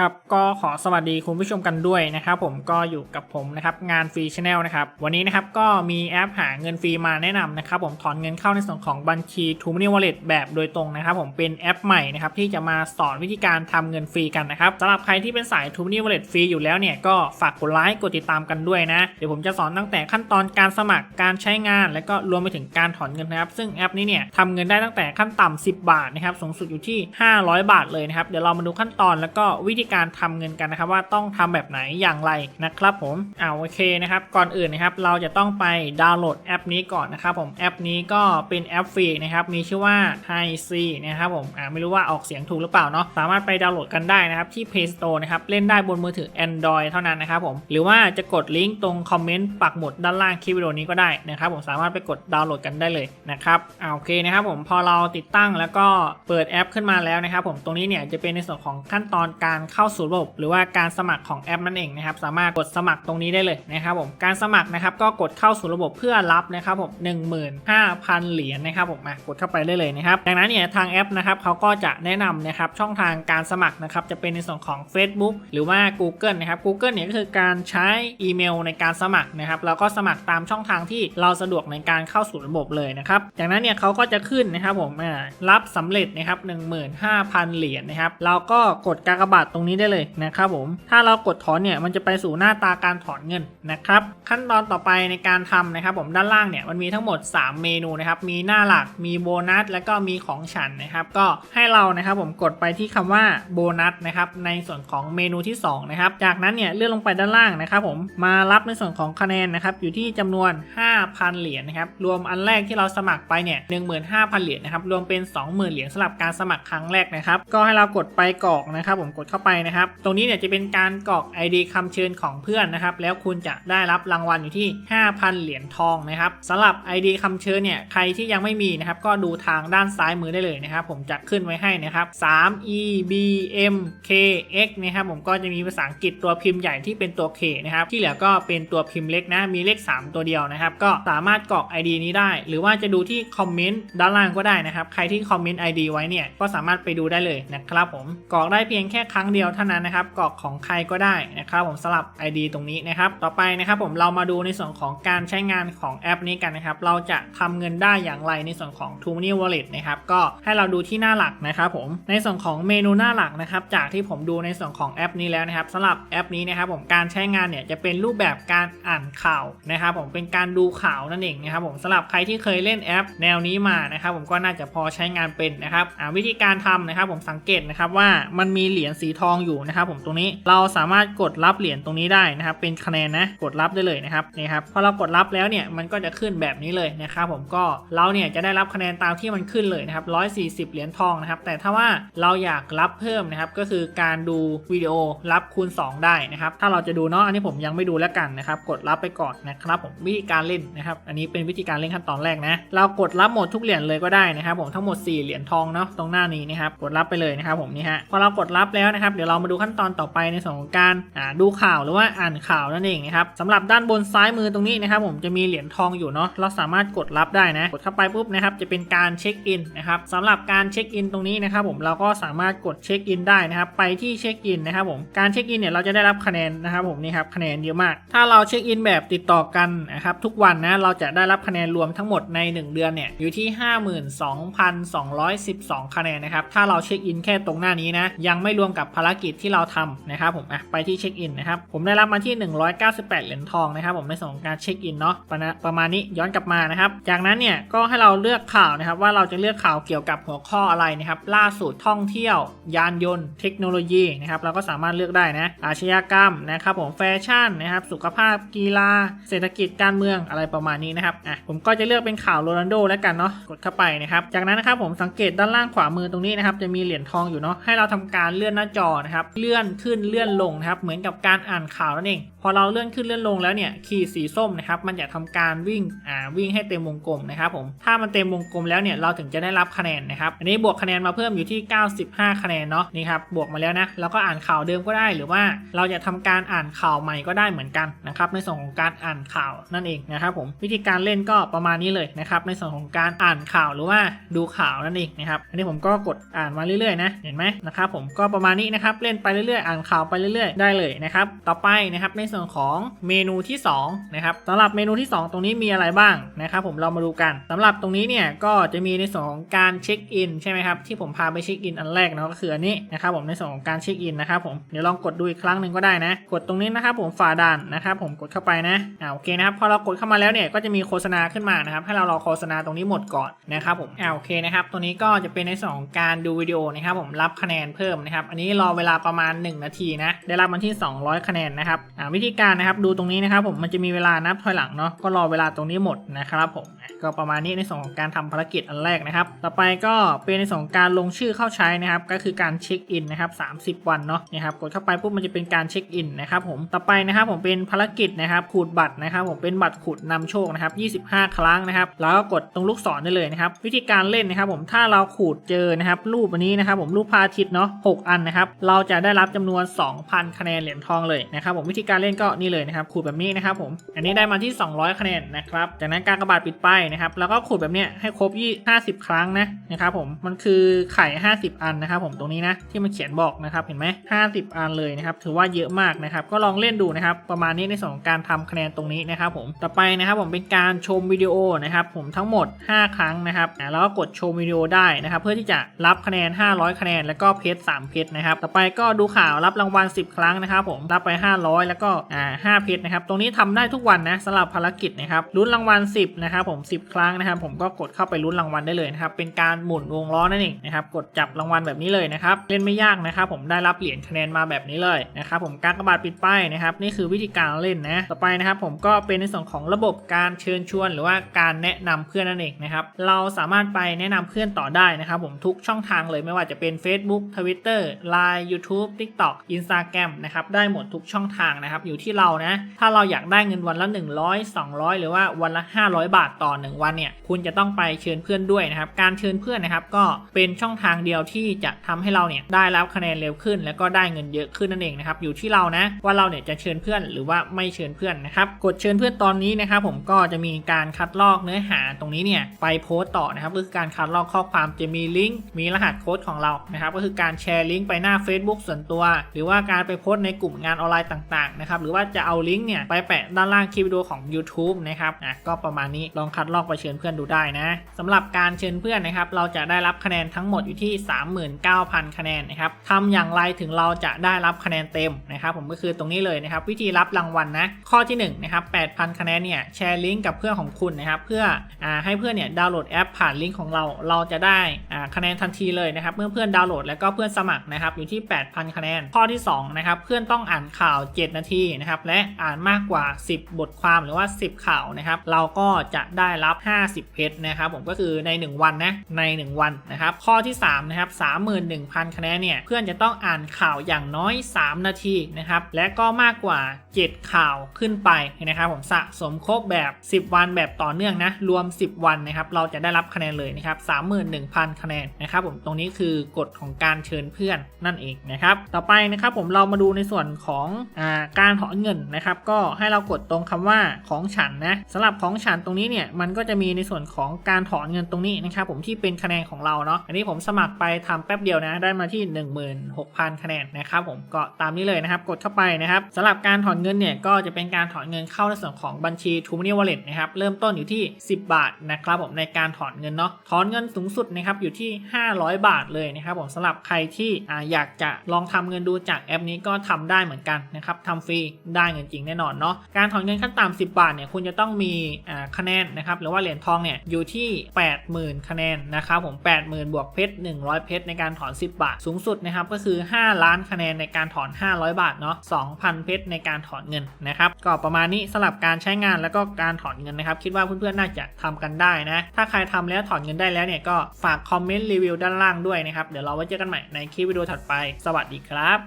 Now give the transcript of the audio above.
ครับก็ขอสวัสดีคุณผู้ชมกันด้วยนะครับผมก็อยู่กับผมนะครับงานฟรีชแนลนะครับวันนี้นะครับก็มีแอปหาเงินฟรีมาแนะนำนะครับผมถอนเงินเข้าในส่วนของบัญชี t ู m o n e y Wallet แบบโดยตรงนะครับผมเป็นแอปใหม่นะครับที่จะมาสอนวิธีการทำเงินฟรีกันนะครับสำหรับใครที่เป็นสาย t ู m o n e y Wallet ฟรีอยู่แล้วเนี่ยก็ฝากกดไลค์กดติดตามกันด้วยนะเดี๋ยวผมจะสอนตั้งแต่ขั้นตอนการสมัครการใช้งาน และก็รวมไปถึงการถอนเงินนะครับซึ่งแอปนี้เนี่ยทำเงินได้ตั้งแต่ขั้นต่ำ10 บาทนะครับสูงสุดอยู่ที่ 500 บาทเลยนะครับเดี๋ยวเรามาดูขั้นตอนแล้วก็วิธีการทำเงินกันนะครับ ว่าต้องทำแบบไหนอย่างไรนะครับผมอ่าโอเคนะครับ ก่อนอื่นนะครับ เราจะต้องไปดาวน์โหลดแอปนี้ก่อนนะครับผมแอปนี้ก็เป็นแอปฟรีนะครับมีชื่อว่า Hi C นะครับผมอ่าไม่รู้ว่าออกเสียงถูกหรือเปล่าเนาะสามารถไปดาวน์โหลดกันได้นะครับที่ Play Store นะครับเล่นได้บนมือถือ Android เท่านั้นนะครับผมหรือว่าจะกดลิงก์ตรงคอมเมนต์ปักหมุดด้านล่างคลิปวิดีโอนี้ก็ได้นะครับผมสามารถไปกดดาวน์โหลดกันได้เลยนะครับอ่าโอเคนะครับผมพอเราติดตั้งแล้วก็เปิดแอปขึ้นมาแล้วนะครับผมตรงนี้เนี่ยจะเป็นในส่วนของขั้นตอนการเข้าสู่ระบบหรือว่าการสมัครของแอปนั่นเองนะครับสามารถกดสมัครตรงนี้ได้เลยนะครับผมการสมัครนะครับก็กดเข้าสู่ระบบเพื่อรับนะครับผม15,000 เหรียญนะครับผมมากดเข้าไปได้เลยนะครับดังนั้นเนี่ยทางแอปนะครับเขาก็จะแนะนำนะครับช่องทางการสมัครนะครับจะเป็นในส่วนของ Facebook หรือว่า Google นะครับ Google เนี่ยก็คือการใช้อีเมลในการสมัครนะครับแล้วก็สมัครตามช่องทางที่เราสะดวกในการเข้าสู่ระบบเลยนะครับจากนั้นเนี่ยเขาก็จะขึ้นนะครับผมอ่ารับสำเร็จนะครับ15,000 เหรียญนะครับเราก็กดกากบาทตรงนี้ได้เลยนะครับผม ถ้าเรากดถอนเนี่ยมันจะไปสู่หน้าตาการถอนเงินนะครับ ขั้นตอนต่อไปในการทำนะครับ ผมด้านล่างเนี่ยมันมีทั้งหมด 3 เมนูนะครับ มีหน้าหลัก มีโบนัส แล้วก็มีของฉันนะครับ ก็ให้เรานะครับผมกดไปที่คำว่าโบนัสนะครับ ในส่วนของเมนูที่2นะครับ จากนั้นเนี่ยเลื่อนลงไปด้านล่างนะครับ ผม มารับในส่วนของคะแนนนะครับ อยู่ที่จำนวน 5,000 เหรียญนะครับ รวมอันแรกที่เราสมัครไปเนี่ย15,000เหรียญนะครับ รวมเป็น 20,000 เหรียญสำหรับการสมัครครั้งแรกนะครับ ก็ให้เรากดไปกรอกนะครับ ผม กดเข้าไปนะครับ ตรงนี้เนี่ยจะเป็นการกรอก ID คำเชิญของเพื่อนนะครับ แล้วคุณจะได้รับรางวัลอยู่ที่ 5,000 เหรียญทองนะครับสำหรับ ID คำเชิญเนี่ยใครที่ยังไม่มีนะครับ ก็ดูทางด้านซ้ายมือได้เลยนะครับ ผมจะขึ้นไว้ให้นะครับ 3 e b m k x นะครับผมก็จะมีภาษาอังกฤษตัวพิมพ์ใหญ่ที่เป็นตัว K นะครับที่เหลือก็เป็นตัวพิมพ์เล็กนะมีเลข 3 ตัวเดียวนะครับ ก็สามารถกรอก ID นี้ได้ หรือว่าจะดูที่คอมเมนต์ด้านล่างก็ได้นะครับ ใครที่คอมเมนต์ ID ไว้เนี่ยก็สามารถไปดูได้เลยนะครับผมกรอกได้เพียงแค่ครั้งเดียวเท่านั้นนะครับกรอกของใครก็ได้นะครับผมสลับ ID ตรงนี้นะครับต่อไปนะครับผมเรามาดูในส่วนของการใช้งานของแอปนี้กันนะครับเราจะทำเงินได้อย่างไรในส่วนของ t o m o n e y Wallet นะครับก็ให้เราดูที่หน้าหลักนะครับผมในส่วนของเมนูหน้าหลักนะครับจากที่ผมดูในส่วนของแอปนี้แล้วนะครับสำหรับแอปนี้นะครับผมการใช้งานเนี่ยจะเป็นรูปแบบการอ่านข่าวนะครับผมเป็นการดูข่าวนั่นเองนะครับผมสำหรับใครที่เคยเล่นแอป แนวนี้มานะครับผมก็น่าจะพอใช้งานเป็นนะครับวิธีการทำนะครับผมสังเกตนะครับว่ามันมีเหรียญสีทองอยู่นะครับผมตรงนี้เราสามารถกดรับเหรียญตรงนี้ได้นะครับเป็นคะแนนนะกดรับได้เลยนะครับนี่ครับพอเรากดรับแล้วเนี่ยมันก็จะขึ้นแบบนี้เลยนะครับผมก็เราเนี่ยจะได้รับคะแนนตามที่มันขึ้นเลยนะครับ140 เหรียญทองนะครับแต่ถ้าว่าเราอยากรับเพิ่มนะครับก็คือการดูวิดีโอรับคูณ 2 ได้นะครับถ้าเราจะดูเนาะอันนี้ผมยังไม่ดูแล้วกันนะครับกดรับไปก่อนนะครับผมวิธีการเล่นนะครับอันนี้เป็นวิธีการเล่นขั้นตอนแรกนะเรากดรับหมดทุกเหรียญเลยก็ได้นะครับผมทั้งหมด 4 เหรียญทองเนาะตรงหน้านี้นะครับกดรับไปเลยนะครับผมนี่ฮะพอเรากดรับแล้วนะครับเดี๋ยวเรามาดูขั้นตอนต่อไปในส่วนของการดูข่าวหรือว่าอ่านข่าวนั่นเองนะครับสำหรับด้านบนซ้ายมือตรงนี้นะครับผมจะมีเหรียญทองอยู่เนาะเราสามารถกดรับได้นะกดเข้าไปปุ๊บนะครับจะเป็นการเช็คอินนะครับสำหรับการเช็คอินตรงนี้นะครับผมเราก็สามารถกดเช็คอินได้นะครับไปที่เช็คอินนะครับผมการเช็คอินเนี่ยเราจะได้รับคะแนนนะครับผมนี่ครับคะแนนเยอะมาก ถ้าเราเช็คอินแบบติดต่อกันนะครับทุกวันนะเราจะได้รับคะแนนรวมทั้งหมดใน 1 เดือนเนี่ยอยู่ที่ 52,212 คะแนนนะครับถ้าเราเช็คอินแค่ตรงหน้านี้นะยังไม่รวมกับารกิจที่เราทำนะครับผมอะไปที่เช็คอินนะครับผมได้รับมาที่ 198 เหรียญทองนะครับผมในส่วนของการเช็คอินเนาะประมาณประมาณนี้ย้อนกลับมานะครับจากนั้นเนี่ยก็ให้เราเลือกข่าวนะครับว่าเราจะเลือกข่าวเกี่ยวกับหัวข้ออะไรนะครับล่าสุดท่องเที่ยว ยานยนต์เทคโนโลยีนะครับเราก็สามารถเลือกได้นะอาชญากรรมนะครับผมแฟชั่นนะครับสุขภาพกีฬา เศรษฐกิจการเมืองอะไรประมาณนี้นะครับอะผมก็จะเลือกเป็นข่าวโรนัลโดแล้วกันเนาะกดเข้าไปนะครับจากนั้นนะครับผมสังเกตด้านล่างขวามือตรงนี้นะครับจะมีเหรียญทองอยู่เนาะให้เราทำการเลื่อนหน้าจอนะครับ เลื่อนขึ้นเลื่อนลงนะครับ เหมือนกับการอ่านข่าวนั่นเอง พอเราเลื่อนขึ้นเลื่อนลงแล้วเนี่ยขีดสีส้มนะครับ มันจะทำการวิ่งอ่าวิ่งให้เต็มวงกลมนะครับผม ถ้ามันเต็มวงกลมแล้วเนี่ยเราถึงจะได้รับคะแนนนะครับ อันนี้บวกคะแนนมาเพิ่มอยู่ที่ 95 คะแนนเนาะนี่ครับบวกมาแล้วนะเราก็อ่านข่าวเดิมก็ได้หรือว่าเราจะทำการอ่านข่าวใหม่ก็ได้เหมือนกันนะครับในส่วนของการอ่านข่าวนั่นเองนะครับผมวิธีการเล่นก็ประมาณนี้เลยนะครับในส่วนของการอ่านข่าวหรือว่าดูข่าวนั่นเองนะครับอันนี้ผมก็กดอ่านมาเรื่อยๆนะเห็นไหมนะครับผมก็ประมาณนี้นะครับนะครับ เล่นไปเรื่อยๆ อ่านข่าวไปเรื่อยๆ ได้เลยนะครับ ต่อไปนะครับในส่วนของเมนูที่2นะครับสำหรับเมนูที่ 2 ตรงนี้มีอะไรบ้างนะครับ ผมเรามาดูกันสำหรับตรงนี้เนี่ยก็จะมีในส่วนของการเช็คอินใช่ไหมครับที่ผมพาไปเช็คอินอันแรกเนาะก็คืออันนี้นะครับผมในส่วนของการเช็คอินนะครับผมเดี๋ยวลองกดดูอีกครั้งหนึ่งก็ได้นะ กดตรงนี้นะครับผมฝ่าด่านนะครับผมกดเข้าไปนะอ่าโอเคนะครับพอเรากดเข้ามาแล้วเนี่ยก็จะมีโฆษณาขึ้นมานะครับให้เรารอโฆษณาตรงนี้หมดก่อนนะครับผมอ่าโอเคนะครับตัวนี้ก็จะเป็นในส่วนของการดูวิดีโอนะครับผมรับคะแนนเพิ่มนะครับอันนี้รอเวลาประมาณ 1 นาทีนะ ได้รับมันที่ 200 คะแนนนะครับวิธีการนะครับดูตรงนี้นะครับผมมันจะมีเวลานับถอยหลังเนาะก็รอเวลาตรงนี้หมดนะครับผมก็ประมาณนี้ในส่วนของการทำภารกิจอันแรกนะครับ ต่อไปก็เป็นในส่วนของการลงชื่อเข้าใช้นะครับ ก็คือการเช็คอินนะครับ 30 วันเนาะนะครับกดเข้าไปปุ๊บมันจะเป็นการเช็คอินนะครับผมต่อไปนะครับผมเป็นภารกิจนะครับขูดบัตรนะครับ ผมเป็นบัตรขูดนำโชคนะครับ25 ครั้งนะครับ แล้วก็กดตรงลูกศรได้เลยนะครับ วิธีการเล่นนะครับ ผมถ้าเราขูดเจอนะครับ รูปอันนี้นะครับ ผมรูปพาทิตเนาะ6อันนะครับ เราจะได้รับจำนวน 2,000 คะแนนเหรียญทองเลยนะครับ ผมวิธีการเล่นก็นี่เลยนะครับขูดแบบนี้นะครับ ผมอันนี้ได้มาที่ 200 คะแนนนะครับจากนั้นการกระบาดปิดไปนะครับ แล้วก็ขูดแบบเนี้ยให้ครบยี่50ครั้งนะนะครับผมมันคือไข่50อันนะครับผมตรงนี้นะที่มันเขียนบอกนะครับเห็นไหม50อันเลยนะครับถือว่าเยอะมากนะครับก็ลองเล่นดูนะครับประมาณนี้ในส่วนของการทำคะแนนตรงนี้นะครับผมต่อไปนะครับผมเป็นการชมวิดีโอนะครับผมทั้งหมด 5 ครั้งนะครับแล้วก็กดชมวิดีโอได้นะครับเพื่อที่จะรับคะแนน 500 คะแนน แล้วก็เพชร3เพชรนะครับต่อไปก็ดูข่าวรับรางวัล 10 ครั้งนะครับผมรับไป 500 แล้วก็อ่า5เพชรนะครับตรงนี้ทำได้ทุกวันนะสำหรับภารกิจนะครับลุ้นรางวัล 10นะครับผม10 ครั้งนะครับ ผมก็กดเข้าไปลุ้นรางวัลได้เลยนะครับ เป็นการหมุนวงล้อนั่นเองนะครับ กดจับรางวัลแบบนี้เลยนะครับ เล่นไม่ยากนะครับ ผมได้รับเหรียญคะแนนมาแบบนี้เลยนะครับ ผมการกระบาดปิดป้ายนะครับ นี่คือวิธีการเล่นนะ ต่อไปนะครับ ผมก็เป็นในส่วนของระบบการเชิญชวน หรือว่าการแนะนำเพื่อนนั่นเองนะครับ เราสามารถไปแนะนำเพื่อนต่อได้นะครับ ผมทุกช่องทางเลยไม่ว่าจะเป็น Facebook Twitter Line YouTube TikTok Instagram นะครับได้หมดทุกช่องทางนะครับอยู่ที่เรานะถ้าเราอยากได้เงินวันละ 100 200 หรือว่าวันละ 500 บาทต่อ1 วันเนี่ยคุณจะต้องไปเชิญเพื่อนด้วยนะครับการเชิญเพื่อนนะครับก็เป็นช่องทางเดียวที่จะทำให้เราเนี่ยได้รับคะแนนเร็วขึ้น แล้วก็ได้เงินเยอะขึ้นนั่นเองนะครับอยู่ที่เรานะว่าเราเนี่ยจะเชิญเพื่อนหรือว่าไม่เชิญเพื่อนนะครับกดเชิญเพื่อนตอนนี้นะครับผมก็จะมีการคัดลอกเนื้อหาตรงนี้เนี่ยไปโพสต์ต่อนะครับก็คือการคัดลอกข้อความจะมีลิงก์มีรหัสโค้ดของเรานะครับก็คือการแชร์ลิงก์ไปหน้า Facebook ส่วนตัว หรือว่าการไปโพสต์ในกลุ่มงานออนไลน์ต่างๆนะครับหรือว่าจะเอาลิงก์เนี่ยไปแปะด้านล่างคลิปวิดีโอของ YouTube นะครับอะก็ประมาณนี้ลองคัดลอกไปเชิญเพื่อนดูได้นะสำหรับการเชิญเพื่อนนะครับ เราจะได้รับคะแนนทั้งหมดอยู่ที่ 39,000 คะแนนนะครับทำอย่างไรถึงเราจะได้รับคะแนนเต็มนะครับ ผมก็คือตรงนี้เลยนะครับ วิธีรับรางวัลนะ ข้อที่1นะครับ8,000 คะแนนเนี่ยแชร์ลิงก์กับเพื่อนของคุณนะครับ เพื่ออให้เพื่อนเนี่ยดาวน์โหลดแอปผ่านลิงก์ของเรา เราจะได้คะแนนทันทีเลยนะครับ เมื่อเพื่อนดาวน์โหลดแล้วก็เพื่อนสมัครนะครับ อยู่ที่ 8,000 คะแนน ข้อที่2นะครับ เพื่อนต้องอ่านข่าว 7 นาทีนะครับ และอ่านมากกว่า 10 บทความหรือว่า 10 ข่าวนะครับ เราก็จะได้รับ 50 เพชรนะครับผมก็คือใน 1 วันนะใน 1 วันนะครับข้อที่3นะครับ31,000 คะแนนเนี่ยเพื่อนจะต้องอ่านข่าวอย่างน้อย 3 นาทีนะครับและก็มากกว่า 7 ข่าวขึ้นไปนะครับผมสะสมครบแบบ 10 วันแบบต่อเนื่องนะรวม 10 วันนะครับเราจะได้รับคะแนนเลยนะครับ31,000 คะแนนนะครับผมตรงนี้คือกฎของการเชิญเพื่อนนั่นเองนะครับต่อไปนะครับผมเรามาดูในส่วนของอาการถอนเงินนะครับก็ให้เรากดตรงคำว่าของฉันนะสำหรับของฉันตรงนี้เนี่ยมัันก็จะมีในส่วนของการถอนเงินตรงนี้นะครับผมที่เป็นคะแนนของเราเนาะอันนี้ผมสมัครไปทำแป๊บเดียวนะ ได้มาที่ 16,000 คะแนนนะครับผมก็ตามนี้เลยนะครับ กดเข้าไปนะครับสำหรับการถอนเงินเนี่ยก็จะเป็นการถอนเงินเข้าในส่วนของบัญชี t ู m o n e y Wallet นะครับเริ่มต้นอยู่ที่ 10 บาทนะครับผมในการถอนเงินเนาะถอนเงินสูงสุดนะครับอยู่ที่ 500 บาทเลยนะครับผมสำหรับใครที่อยากจะลองทำเงินดูจากแอปนี้ก็ทำได้เหมือนกันนะครับทำฟรีได้เงินจริงแน่นอนเนาะการถอนเงินขั้นต่ำ10 บาทเนี่ยคุณจะต้องมีคะแนนนะครับหรือว่าเหรียญทองเนี่ยอยู่ที่ 80,000 คะแนนนะครับผม 80,000 บวกเพชร 100 เพชรในการถอน 10 บาท สูงสุดนะครับก็คือ 5 ล้านคะแนนในการถอน 500 บาทเนาะ 2,000 เพชรในการถอนเงินนะครับก็ประมาณนี้สำหรับการใช้งานแล้วก็การถอนเงินนะครับคิดว่าเพื่อนๆน่าจะทำกันได้นะ ถ้าใครทำแล้วถอนเงินได้แล้วเนี่ยก็ฝากคอมเมนต์รีวิวด้านล่างด้วยนะครับเดี๋ยวเราไว้เจอกันใหม่ในคลิปวิดีโอถัดไปสวัสดีครับ